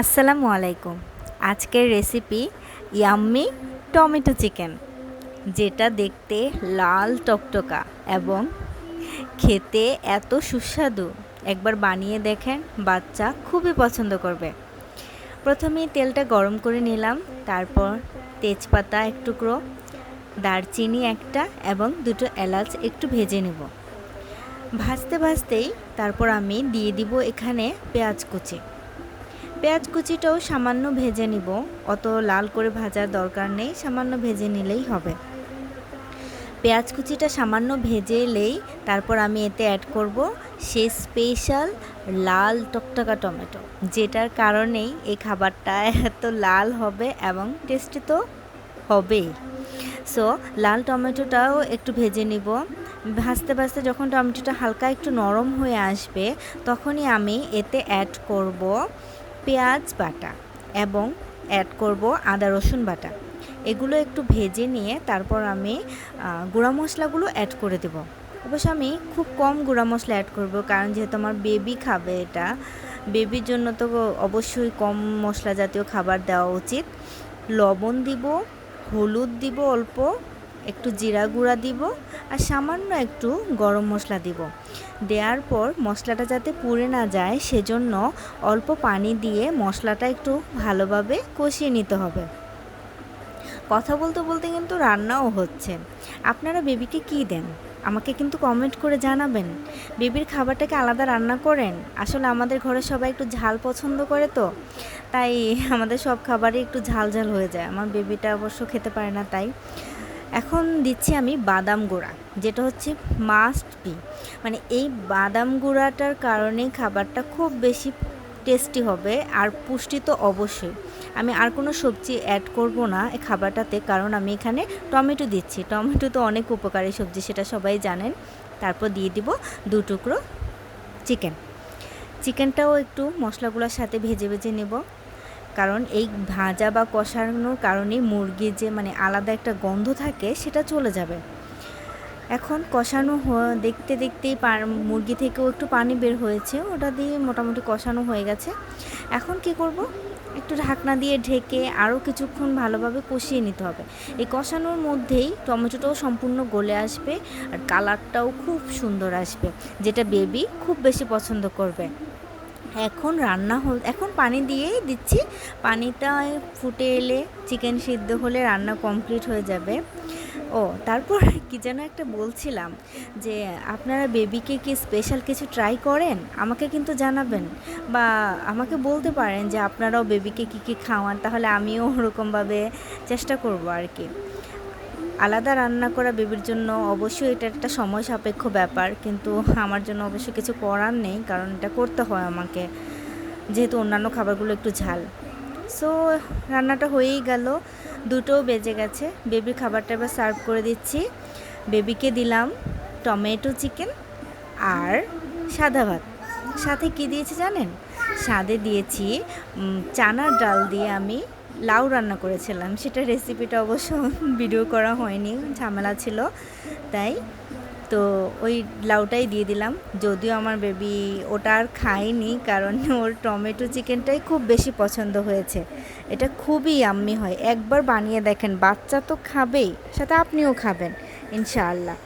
আসসালামু আলাইকুম। আজকের রেসিপি ইয়াম্মি টমেটো চিকেন, যেটা দেখতে লাল টকটকা এবং খেতে এত সুস্বাদু। একবার বানিয়ে দেখেন, বাচ্চা খুবই পছন্দ করবে। প্রথমে তেলটা গরম করে নিলাম, তারপর তেজপাতা এক টুকরো, দারচিনি একটা এবং দুটো এলাচ একটু ভেজে নেব। ভাজতে ভাজতেই তারপর আমি দিয়ে দিব এখানে পেঁয়াজ কুচি। পেঁয়াজ কুচিটাও সামান্য ভেজে নিব। অত লাল করে ভাজার দরকার নেই, সামান্য ভেজে নিলেই হবে। পেঁয়াজ কুচিটা সামান্য ভেজে এলেই তারপর আমি এতে অ্যাড করব সেই স্পেশাল লাল টকটকা টমেটো। যেটার কারণেই এই খাবারটা এত লাল হবে এবং টেস্টি তো হবেই। সো লাল টমেটোটাও একটু ভেজে নিব। ভাজতে ভাজতে যখন টমেটোটা হালকা একটু নরম হয়ে আসবে, তখনই আমি এতে অ্যাড করব পেঁয়াজ বাটা এবং অ্যাড করব আদা, রসুন বাটা। এগুলো একটু ভেজে নিয়ে তারপর আমি গুঁড়া মশলাগুলো অ্যাড করে দেব। অবশ্য আমি খুব কম গুঁড়া মশলা অ্যাড করব কারণ যেহেতু আমার বেবি খাবে এটা বেবির জন্য তো অবশ্যই কম মশলা জাতীয় খাবার দেওয়া উচিত। লবণ দিব, হলুদ দিব অল্প একটু জিরা গুঁড়া দিব আর সামান্য একটু গরম মশলা দিব। দেওয়ার পর মশলাটা যাতে পুড়ে না যায়, সেজন্য অল্প পানি দিয়ে মশলাটা একটু ভালোভাবে কষিয়ে নিতে হবে। কথা বলতে বলতে কিন্তু রান্নাও হচ্ছে। আপনারা বেবিকে কি দেন? আমাকে কিন্তু কমেন্ট করে জানাবেন। বেবির খাবারটাকে আলাদা রান্না করেন? আসলে আমাদের ঘরে সবাই একটু ঝাল পছন্দ করে তো। তাই আমাদের সব খাবারই একটু ঝাল ঝাল হয়ে যায়। আমার বেবিটা অবশ্য খেতে পারে না তাই। এখন দিচ্ছি আমি বাদাম গুঁড়া, যেটা হচ্ছে মাস্ট বি মানে এই বাদাম গুঁড়াটার কারণে খাবারটা খুব বেশি টেস্টি হবে আর পুষ্টি তো অবশ্যই। আমি আর কোনো সবজি অ্যাড করব না এই খাবারটাতে, কারণ আমি এখানে টমেটো দিচ্ছি। টমেটো তো অনেক উপকারী সবজি, সেটা সবাই জানেন। তারপর দিয়ে দিব দু টুকরো চিকেন চিকেনটাও একটু মশলাগুলোর সাথে ভেজে ভেজে নেব। কারণ এই ভাজা বা কষানোর কারণে মুরগির যে মানে আলাদা একটা গন্ধ থাকে, সেটা চলে যাবে। এখন কষানো দেখতে দেখতেই মুরগি থেকেও একটু পানি বের হয়েছে, ওটা দিয়ে মোটামুটি কষানো হয়ে গেছে। এখন কি করব? একটু ঢাকনা দিয়ে ঢেকে আরও কিছুক্ষণ ভালোভাবে কষিয়ে নিতে হবে। এই কষানোর মধ্যেই টমেটোটাও সম্পূর্ণ গলে আসবে আর কালারটাও খুব সুন্দর আসবে, যেটা বেবি খুব বেশি পছন্দ করবে। এখন রান্না হল, এখন পানি দিয়েই দিচ্ছি। পানিটা ফুটে এলে চিকেন সিদ্ধ হলে রান্না কমপ্লিট হয়ে যাবে। ও, তারপর কি যেন একটা বলছিলাম যে, আপনারা বেবিকে কি স্পেশাল কিছু ট্রাই করেন? আমাকে কিন্তু জানাবেন। বা আমাকে বলতে পারেন যে, আপনারাও বেবিকে কী কী খাওয়ান, তাহলে আমিও ওরকমভাবে চেষ্টা করব আর কি। আলাদা রান্না করা বেবির জন্য অবশ্যই এটা একটা সময় সাপেক্ষ ব্যাপার, কিন্তু আমার জন্য অবশ্যই কিছু করার নেই, কারণ এটা করতে হয় আমাকে, যেহেতু অন্যান্য খাবারগুলো একটু ঝাল। সো রান্নাটা হয়েই গেল, দুটোও বেজে গেছে, বেবির খাবারটা এবার সার্ভ করে দিচ্ছি। বেবিকে দিলাম টমেটো চিকেন আর সাদা ভাত। সাথে কি দিয়েছি জানেন? স্বাদে দিয়েছি চানার ডাল দিয়ে আমি লাউ রান্না করেছিলাম। সেটা রেসিপিটা অবশ্য ভিডিও করা হয়নি, ঝামেলা ছিল, তাই তো ওই লাউটাই দিয়ে দিলাম। যদিও আমার বেবি ওটা আর খায়নি, কারণ ওর টমেটো চিকেনটাই খুব বেশি পছন্দ হয়েছে। এটা খুবই আম্মি হয়। একবার বানিয়ে দেখেন, বাচ্চা তো খাবেই, সাথে আপনিও খাবেন, ইনশাআল্লাহ।